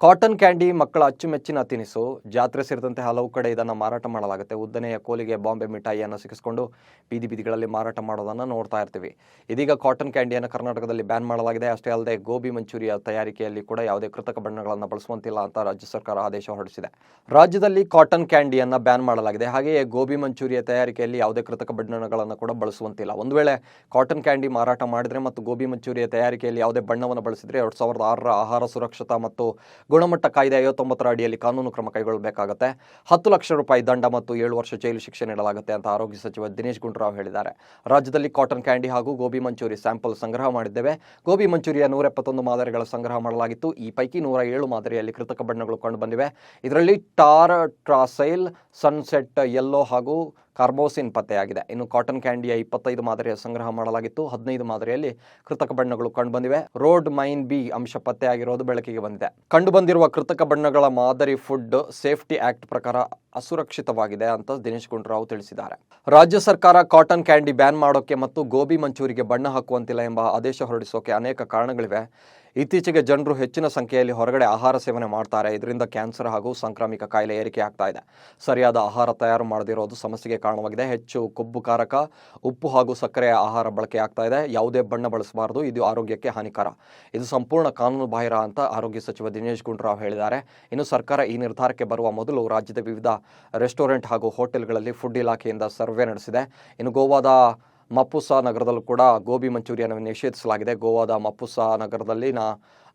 Cotton candy ಮಕ್ಕಳ ಅಚ್ಚುಮೆಚ್ಚಿನ ತಿನಿಸು. ಜಾತ್ರೆ ಸೇರಿದಂತೆ ಹಲವು ಕಡೆ ಇದನ್ನು ಮಾರಾಟ ಮಾಡಲಾಗುತ್ತೆ. ಉದ್ದನೆಯ ಕೋಲಿಗೆ ಬಾಂಬೆ ಮಿಠಾಯಿಯನ್ನು ಸಿಕ್ಕಿಸ್ಕೊಂಡು ಬೀದಿ ಬೀದಿಗಳಲ್ಲಿ ಮಾರಾಟ ಮಾಡೋದನ್ನು ನೋಡ್ತಾ ಇರ್ತೀವಿ. ಇದೀಗ ಕಾಟನ್ ಕ್ಯಾಂಡಿಯನ್ನು ಕರ್ನಾಟಕದಲ್ಲಿ ಬ್ಯಾನ್ ಮಾಡಲಾಗಿದೆ. ಅಷ್ಟೇ ಅಲ್ಲದೆ ಗೋಬಿ ಮಂಚೂರಿಯ ತಯಾರಿಕೆಯಲ್ಲಿ ಕೂಡ ಯಾವುದೇ ಕೃತಕ ಬಣ್ಣಗಳನ್ನು ಬಳಸುವಂತಿಲ್ಲ ಅಂತ ರಾಜ್ಯ ಸರ್ಕಾರ ಆದೇಶ ಹೊರಡಿಸಿದೆ. ರಾಜ್ಯದಲ್ಲಿ ಕಾಟನ್ ಕ್ಯಾಂಡಿಯನ್ನು ಬ್ಯಾನ್ ಮಾಡಲಾಗಿದೆ. ಹಾಗೆಯೇ ಗೋಬಿ ಮಂಚೂರಿಯ ತಯಾರಿಕೆಯಲ್ಲಿ ಯಾವುದೇ ಕೃತಕ ಬಣ್ಣಗಳನ್ನು ಕೂಡ ಬಳಸುವಂತಿಲ್ಲ. ಒಂದು ವೇಳೆ ಕಾಟನ್ ಕ್ಯಾಂಡಿ ಮಾರಾಟ ಮಾಡಿದರೆ ಮತ್ತು ಗೋಬಿ ಮಂಚೂರಿಯ ತಯಾರಿಕೆಯಲ್ಲಿ ಯಾವುದೇ ಬಣ್ಣವನ್ನು ಬಳಸಿದರೆ ಎರಡು ಸಾವಿರದ ಆರರ ಆಹಾರ ಸುರಕ್ಷತಾ ಮತ್ತು ಗುಣಮಟ್ಟ ಕಾಯ್ದೆ ಐವತ್ತೊಂಬತ್ತರ ಅಡಿಯಲ್ಲಿ ಕಾನೂನು ಕ್ರಮ ಕೈಗೊಳ್ಳಬೇಕಾಗುತ್ತೆ. ಹತ್ತು ಲಕ್ಷ ರೂಪಾಯಿ ದಂಡ ಮತ್ತು ಏಳು ವರ್ಷ ಜೈಲು ಶಿಕ್ಷೆ ನೀಡಲಾಗುತ್ತೆ ಅಂತ ಆರೋಗ್ಯ ಸಚಿವ ದಿನೇಶ್ ಗುಂಡೂರಾವ್ ಹೇಳಿದ್ದಾರೆ. ರಾಜ್ಯದಲ್ಲಿ ಕಾಟನ್ ಕ್ಯಾಂಡಿ ಹಾಗೂ ಗೋಬಿ ಮಂಚೂರಿ ಸ್ಯಾಂಪಲ್ ಸಂಗ್ರಹ ಮಾಡಿದ್ದೇವೆ. ಗೋಬಿ ಮಂಚೂರಿಯ ನೂರ ಎಪ್ಪತ್ತೊಂದು ಮಾದರಿಗಳ ಸಂಗ್ರಹ ಮಾಡಲಾಗಿತ್ತು. ಈ ಪೈಕಿ ನೂರ ಏಳು ಮಾದರಿಯಲ್ಲಿ ಕೃತಕ ಬಣ್ಣಗಳು ಕಂಡುಬಂದಿವೆ. ಇದರಲ್ಲಿ ಟಾರ್ ಟ್ರಾಸೈಲ್, ಸನ್ಸೆಟ್, ಯೆಲ್ಲೋ ಹಾಗೂ ಕಾರ್ಬೋಸಿನ್ ಪತ್ತೆಯಾಗಿದೆ. ಇನ್ನು ಕಾಟನ್ ಕ್ಯಾಂಡಿಯ ಇಪ್ಪತ್ತೈದು ಮಾದರಿಯ ಸಂಗ್ರಹ ಮಾಡಲಾಗಿತ್ತು. ಹದಿನೈದು ಮಾದರಿಯಲ್ಲಿ ಕೃತಕ ಬಣ್ಣಗಳು ಕಂಡುಬಂದಿವೆ. ರೋಡ್ ಮೈನ್ ಬಿ ಅಂಶ ಪತ್ತೆಯಾಗಿರೋದು ಬೆಳಕಿಗೆ ಬಂದಿದೆ. ಕಂಡುಬಂದಿರುವ ಕೃತಕ ಬಣ್ಣಗಳ ಮಾದರಿ ಫುಡ್ ಸೇಫ್ಟಿ ಆಕ್ಟ್ ಪ್ರಕಾರ ಅಸುರಕ್ಷಿತವಾಗಿದೆ ಅಂತ ದಿನೇಶ್ ಗುಂಡೂರಾವ್ ತಿಳಿಸಿದ್ದಾರೆ. ರಾಜ್ಯ ಸರ್ಕಾರ ಕಾಟನ್ ಕ್ಯಾಂಡಿ ಬ್ಯಾನ್ ಮಾಡೋಕೆ ಮತ್ತು ಗೋಬಿ ಮಂಚೂರಿಗೆ ಬಣ್ಣ ಹಾಕುವಂತಿಲ್ಲ ಎಂಬ ಆದೇಶ ಹೊರಡಿಸೋಕೆ ಅನೇಕ ಕಾರಣಗಳಿವೆ. ಇತ್ತೀಚೆಗೆ ಜನರು ಹೆಚ್ಚಿನ ಸಂಖ್ಯೆಯಲ್ಲಿ ಹೊರಗಡೆ ಆಹಾರ ಸೇವನೆ ಮಾಡ್ತಾರೆ. ಇದರಿಂದ ಕ್ಯಾನ್ಸರ್ ಹಾಗೂ ಸಾಂಕ್ರಾಮಿಕ ಕಾಯಿಲೆ ಏರಿಕೆ ಆಗ್ತಾ ಇದೆ. ಸರಿಯಾದ ಆಹಾರ ತಯಾರು ಮಾಡದಿರೋದು ಸಮಸ್ಯೆಗೆ ಕಾರಣವಾಗಿದೆ. ಹೆಚ್ಚು ಕೊಬ್ಬು ಕಾರಕ ಉಪ್ಪು ಹಾಗೂ ಸಕ್ಕರೆಯ ಆಹಾರ ಬಳಕೆ ಆಗ್ತಾ ಇದೆ. ಯಾವುದೇ ಬಣ್ಣ ಬಳಸಬಾರದು. ಇದು ಆರೋಗ್ಯಕ್ಕೆ ಹಾನಿಕರ. ಇದು ಸಂಪೂರ್ಣ ಕಾನೂನು ಬಾಹಿರ ಅಂತ ಆರೋಗ್ಯ ಸಚಿವ ದಿನೇಶ್ ಗುಂಡೂರಾವ್ ಹೇಳಿದ್ದಾರೆ. ಇನ್ನು ಸರ್ಕಾರ ಈ ನಿರ್ಧಾರಕ್ಕೆ ಬರುವ ಮೊದಲು ರಾಜ್ಯದ ವಿವಿಧ ರೆಸ್ಟೋರೆಂಟ್ ಹಾಗೂ ಹೋಟೆಲ್ಗಳಲ್ಲಿ ಫುಡ್ ಇಲಾಖೆಯಿಂದ ಸರ್ವೆ ನಡೆಸಿದೆ. ಇನ್ನು ಗೋವಾದ ಮಪ್ಪುಸಾ ನಗರದಲ್ಲೂ ಕೂಡ ಗೋಬಿ ಮಂಚೂರಿಯನ್ನು ನಿಷೇಧಿಸಲಾಗಿದೆ. ಗೋವಾದ ಮಪ್ಪುಸಾ ನಗರದಲ್ಲಿನ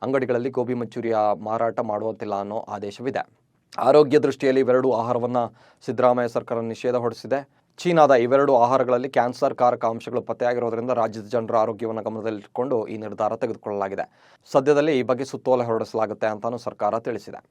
ಅಂಗಡಿಗಳಲ್ಲಿ ಗೋಬಿ ಮಂಚೂರಿಯ ಮಾರಾಟ ಮಾಡುವಂತಿಲ್ಲ ಅನ್ನೋ ಆದೇಶವಿದೆ. ಆರೋಗ್ಯ ದೃಷ್ಟಿಯಲ್ಲಿ ಇವೆರಡು ಆಹಾರವನ್ನು ಸಿದ್ದರಾಮಯ್ಯ ಸರ್ಕಾರ ನಿಷೇಧ ಹೊರಡಿಸಿದೆ. ಚೀನಾದ ಇವೆರಡು ಆಹಾರಗಳಲ್ಲಿ ಕ್ಯಾನ್ಸರ್ ಕಾರಕ ಅಂಶಗಳು ಪತ್ತೆಯಾಗಿರೋದ್ರಿಂದ ರಾಜ್ಯದ ಜನರ ಆರೋಗ್ಯವನ್ನು ಗಮನದಲ್ಲಿಟ್ಟುಕೊಂಡು ಈ ನಿರ್ಧಾರ ತೆಗೆದುಕೊಳ್ಳಲಾಗಿದೆ. ಸದ್ಯದಲ್ಲಿ ಈ ಬಗ್ಗೆ ಸುತ್ತೋಲೆ ಹೊರಡಿಸಲಾಗುತ್ತೆ ಅಂತಾನೂ ಸರ್ಕಾರ ತಿಳಿಸಿದೆ.